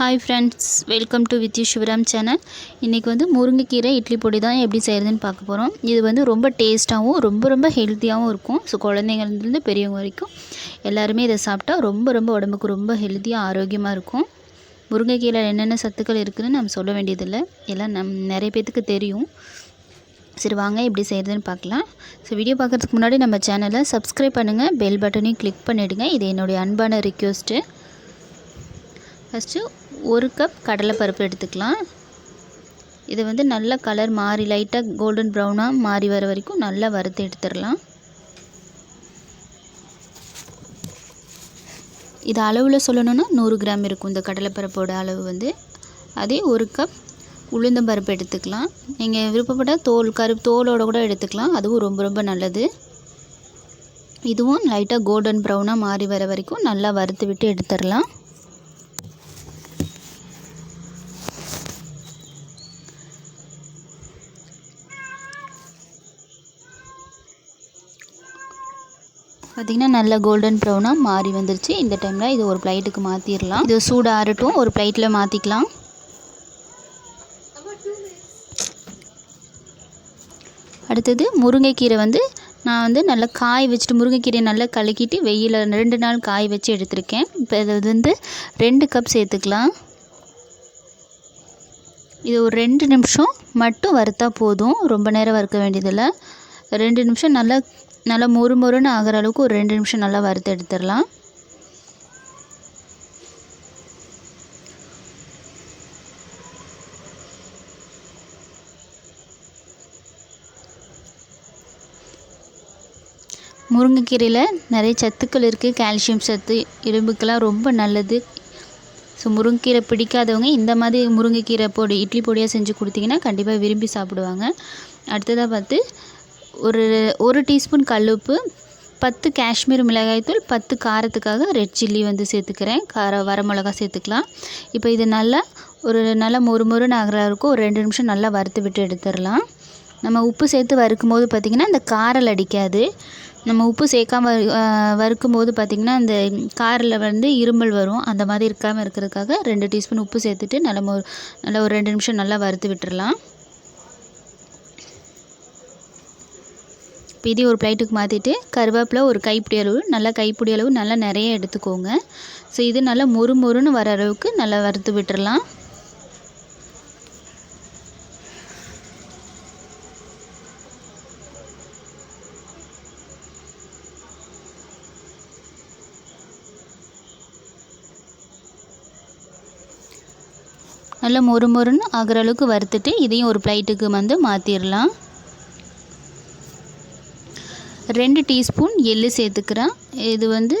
Hi friends welcome to Vidhyu Sivaram channel இன்றைக்கி வந்து முருங்கைக்கீரை இட்லி பொடி தான் எப்படி செய்கிறதுன்னு பார்க்க போகிறோம் இது வந்து ரொம்ப டேஸ்ட்டாகவும் ரொம்ப ரொம்ப ஹெல்த்தியாகவும் இருக்கும். ஸோ குழந்தைங்கள்லேருந்து பெரியவங்க வரைக்கும் எல்லாருமே இதை சாப்பிட்டா ரொம்ப ரொம்ப உடம்புக்கு ரொம்ப ஹெல்த்தியாக ஆரோக்கியமாக இருக்கும். முருங்கைக்கீரை என்னென்ன சத்துக்கள் இருக்குதுன்னு நம்ம சொல்ல வேண்டியதில்லை. எல்லாம் நம் நிறைய பேத்துக்கு தெரியும். சரி வாங்க எப்படி செய்கிறதுன்னு பார்க்கலாம். ஸோ வீடியோ பார்க்குறதுக்கு முன்னாடி நம்ம சேனலை சப்ஸ்கிரைப் பண்ணுங்கள் பெல் பட்டனையும் கிளிக் பண்ணிவிடுங்க இது என்னுடைய அன்பான ரிக்வெஸ்ட்டு ஃபஸ்ட்டு ஒரு கப் கடலைப்பருப்பு எடுத்துக்கலாம். இது வந்து நல்ல கலர் மாறி லைட்டாக கோல்டன் ப்ரௌனாக மாறி வர வரைக்கும் நல்லா வறுத்து எடுத்துடலாம். இது அளவில் சொல்லணுன்னா நூறு கிராம் இருக்கும் இந்த கடலைப்பருப்போட அளவு வந்து. அதே ஒரு கப் உளுந்தம்பருப்பு எடுத்துக்கலாம். நீங்கள் விருப்பப்பட்ட தோல் கருப்பு தோலோடு கூட எடுத்துக்கலாம். அதுவும் ரொம்ப ரொம்ப நல்லது. இதுவும் லைட்டாக கோல்டன் ப்ரௌனாக மாறி வர வரைக்கும் நல்லா வறுத்து விட்டு எடுத்துடலாம். பார்த்திங்கன்னா நல்ல கோல்டன் ப்ரௌனாக மாறி வந்துருச்சு. இந்த டைமில் இது ஒரு பிளைட்டுக்கு மாற்றிடலாம் இது சூடு ஆறட்டும். ஒரு பிளைட்டில் மாற்றிக்கலாம் அடுத்தது முருங்கைக்கீரை வந்து நான் வந்து நல்லா காய வச்சுட்டு முருங்கைக்கீரையை நல்லா கலக்கிட்டு வெயிலில் ரெண்டு நாள் காய வச்சு எடுத்திருக்கேன். இப்போ இது வந்து ரெண்டு கப் சேர்த்துக்கலாம். இது ஒரு ரெண்டு நிமிஷம் மட்டும் வறுத்தா போதும். ரொம்ப நேரம் வறுக்க வேண்டியதில்லை. ரெண்டு நிமிஷம் நல்லா நல்லா மொறு மொறுன்னு ஆகிற அளவுக்கு ஒரு ரெண்டு நிமிஷம் நல்லா வறுத்து எடுத்துடலாம். முருங்கைக்கீரையில் நிறைய சத்துக்கள் இருக்குது கால்சியம் சத்து இரும்புக்கெல்லாம் ரொம்ப நல்லது. ஸோ முருங்கைக்கீரை பிடிக்காதவங்க இந்த மாதிரி முருங்கைக்கீரை பொடி இட்லி பொடியாக செஞ்சு கொடுத்தீங்கன்னா கண்டிப்பாக விரும்பி சாப்பிடுவாங்க. அடுத்ததாக பார்த்து ஒரு ஒரு டீஸ்பூன் கல்லுப்பு பத்து காஷ்மீர் மிளகாய்த்தூள் பத்து காரத்துக்காக ரெட் சில்லி வந்து சேர்த்துக்கிறேன். கார வரமிளகா சேர்த்துக்கலாம். இப்போ இது நல்லா ஒரு நல்லா மொறு மொறுன்னு ஆகிற இருக்கும். ஒரு ரெண்டு நிமிஷம் நல்லா வறுத்து விட்டு எடுத்துடலாம். நம்ம உப்பு சேர்த்து வறுக்கும் போது பார்த்திங்கன்னா இந்த காரல் அடிக்காது. நம்ம உப்பு சேர்க்காம வறுக்கும் போது பார்த்திங்கன்னா அந்த காரில் வந்து இருமல் வரும். அந்த மாதிரி இருக்காமல் இருக்கிறதுக்காக ரெண்டு டீஸ்பூன் உப்பு சேர்த்துட்டு நல்லா மொ நல்லா ஒரு ரெண்டு நிமிஷம் நல்லா வறுத்து விட்டுடலாம். இதே ஒரு பிளேட்டுக்கு மாற்றிட்டு கருவேப்பிலை ஒரு கைப்பிடி அளவு நல்லா கைப்பிடி அளவு நல்லா நிறைய எடுத்துக்கோங்க. ஸோ இது நல்லா மொறு மொறுன்னு வர அளவுக்கு நல்லா வறுத்து விட்டுறலாம். நல்லா மொறு மொறுன்னு ஆகிற அளவுக்கு வறுத்துட்டு இதையும் ஒரு பிளேட்டுக்கு வந்து மாற்றிடலாம் ரெண்டு டீஸ்பூன் எள்ளு சேர்த்துக்கிறேன். இது வந்து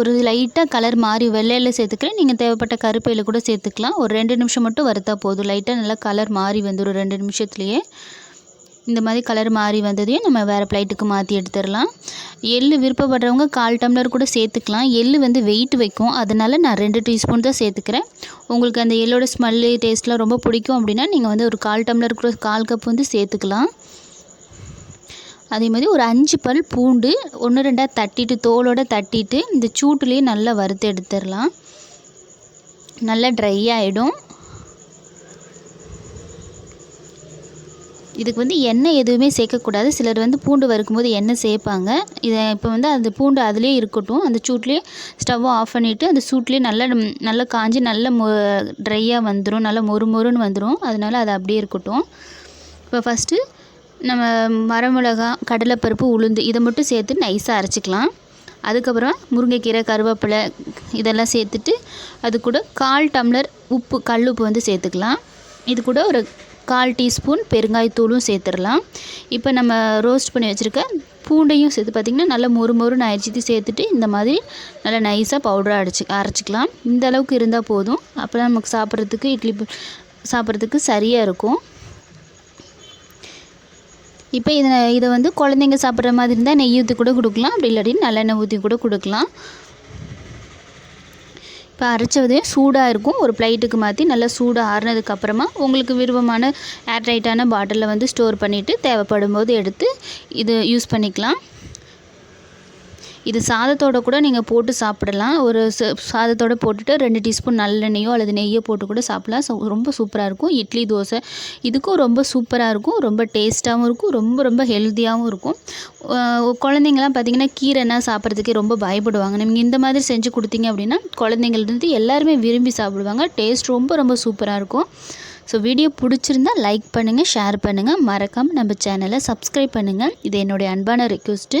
ஒரு லைட்டாக கலர் மாறி வெள்ளையில் சேர்த்துக்கிறேன். நீங்கள் தேவைப்பட்ட கருப்பையில் கூட சேர்த்துக்கலாம். ஒரு ரெண்டு நிமிஷம் மட்டும் வறுத்தா போதும். லைட்டாக நல்லா கலர் மாறி வந்துடும் ரெண்டு நிமிஷத்துலேயே இந்த மாதிரி கலர் மாறி வந்ததையும் நம்ம வேறு ப்ளைட்டுக்கு மாற்றி எடுத்துடலாம். எள் விருப்பப்படுறவங்க கால் டம்ளர் கூட சேர்த்துக்கலாம். எள் வந்து வெயிட் வைக்கும். அதனால் நான் ரெண்டு டீஸ்பூன் தான் சேர்த்துக்கிறேன். உங்களுக்கு அந்த எள்ளோட ஸ்மெல்லு டேஸ்ட்லாம் ரொம்ப பிடிக்கும் அப்படின்னா நீங்கள் வந்து ஒரு கால் டம்ளர் கூட கால் கப் வந்து சேர்த்துக்கலாம். அதே மாதிரி ஒரு அஞ்சு பல் பூண்டு ஒன்று ரெண்டாக தட்டிட்டு தோலோடு தட்டிட்டு இந்த சூட்டுலேயே நல்லா வறுத்து எடுத்துடலாம். நல்லா ட்ரை ஆகிடும் இதுக்கு வந்து எண்ணெய் எதுவுமே சேர்க்கக்கூடாது. சிலர் வந்து பூண்டு வறுக்கும்போது எண்ணெய் சேர்ப்பாங்க. இதை இப்போ வந்து அந்த பூண்டு அதிலே இருக்கட்டும். அந்த சூட்லேயே ஸ்டவ்வை ஆஃப் பண்ணிவிட்டு அந்த சூட்லேயே நல்லா நல்லா காஞ்சி நல்லா மொ ட்ரையாக வந்துடும் நல்லா மொறு மொறுன்னு வந்துடும் அதனால் அது அப்படியே இருக்கட்டும். இப்போ ஃபஸ்ட்டு நம்ம வரமிளகா கடலைப்பருப்பு உளுந்து இதை மட்டும் சேர்த்து நைஸாக அரைச்சிக்கலாம். அதுக்கப்புறம் முருங்கைக்கீரை கருவேப்பிலை இதெல்லாம் சேர்த்துட்டு அது கூட கால் டம்ளர் உப்பு கல் உப்பு வந்து சேர்த்துக்கலாம். இது கூட ஒரு கால் டீஸ்பூன் பெருங்காயத்தூளும் சேர்த்துடலாம். இப்போ நம்ம ரோஸ்ட் பண்ணி வச்சுருக்க பூண்டையும் சேர்த்து பார்த்திங்கன்னா நல்லா மொறு மொறுன்னு அரிச்சிட்டு சேர்த்துட்டு இந்த மாதிரி நல்லா நைஸாக பவுடராக அடிச்சு அரைச்சிக்கலாம். இந்த அளவுக்கு இருந்தால் போதும். அப்போ நமக்கு சாப்பிட்றதுக்கு இட்லி சாப்பிட்றதுக்கு சரியாக இருக்கும். இப்போ இதை இதை வந்து குழந்தைங்க சாப்பிட்ற மாதிரி இருந்தால் நெய் ஊற்றி கூட கொடுக்கலாம். அப்படி இல்லாட்டி நல்லெண்ணெய் ஊற்றி கூட கொடுக்கலாம். இப்போ அரைச்சதையும் சூடாக இருக்கும். ஒரு பிளேட்டுக்கு மாற்றி நல்லா சூடாக ஆறுனதுக்கப்புறமா உங்களுக்கு விருப்பமான ஏர்டைட்டான பாட்டிலில் வந்து ஸ்டோர் பண்ணிவிட்டு தேவைப்படும் போது எடுத்து இது யூஸ் பண்ணிக்கலாம். இது சாதத்தோட கூட நீங்கள் போட்டு சாப்பிடலாம். ஒரு சாதத்தோடு போட்டுட்டு ரெண்டு டீஸ்பூன் நல்லெண்ணெயோ அல்லது நெய்யோ போட்டு கூட சாப்பிட்லாம். ஸோ ரொம்ப சூப்பராக இருக்கும். இட்லி தோசை இதுக்கும் ரொம்ப சூப்பராக இருக்கும். ரொம்ப டேஸ்ட்டாகவும் இருக்கும். ரொம்ப ரொம்ப ஹெல்த்தியாகவும் இருக்கும். குழந்தைங்களாம் பார்த்திங்கன்னா கீரைனா சாப்பிட்றதுக்கே ரொம்ப பயப்படுவாங்க. நீங்கள் இந்த மாதிரி செஞ்சு கொடுத்தீங்க அப்படின்னா குழந்தைங்கள்ருந்து எல்லாருமே விரும்பி சாப்பிடுவாங்க. டேஸ்ட் ரொம்ப ரொம்ப சூப்பராக இருக்கும். ஸோ வீடியோ பிடிச்சிருந்தா லைக் பண்ணுங்கள் ஷேர் பண்ணுங்கள் மறக்காமல் நம்ம சேனலை சப்ஸ்கிரைப் பண்ணுங்கள் இது என்னுடைய அன்பான request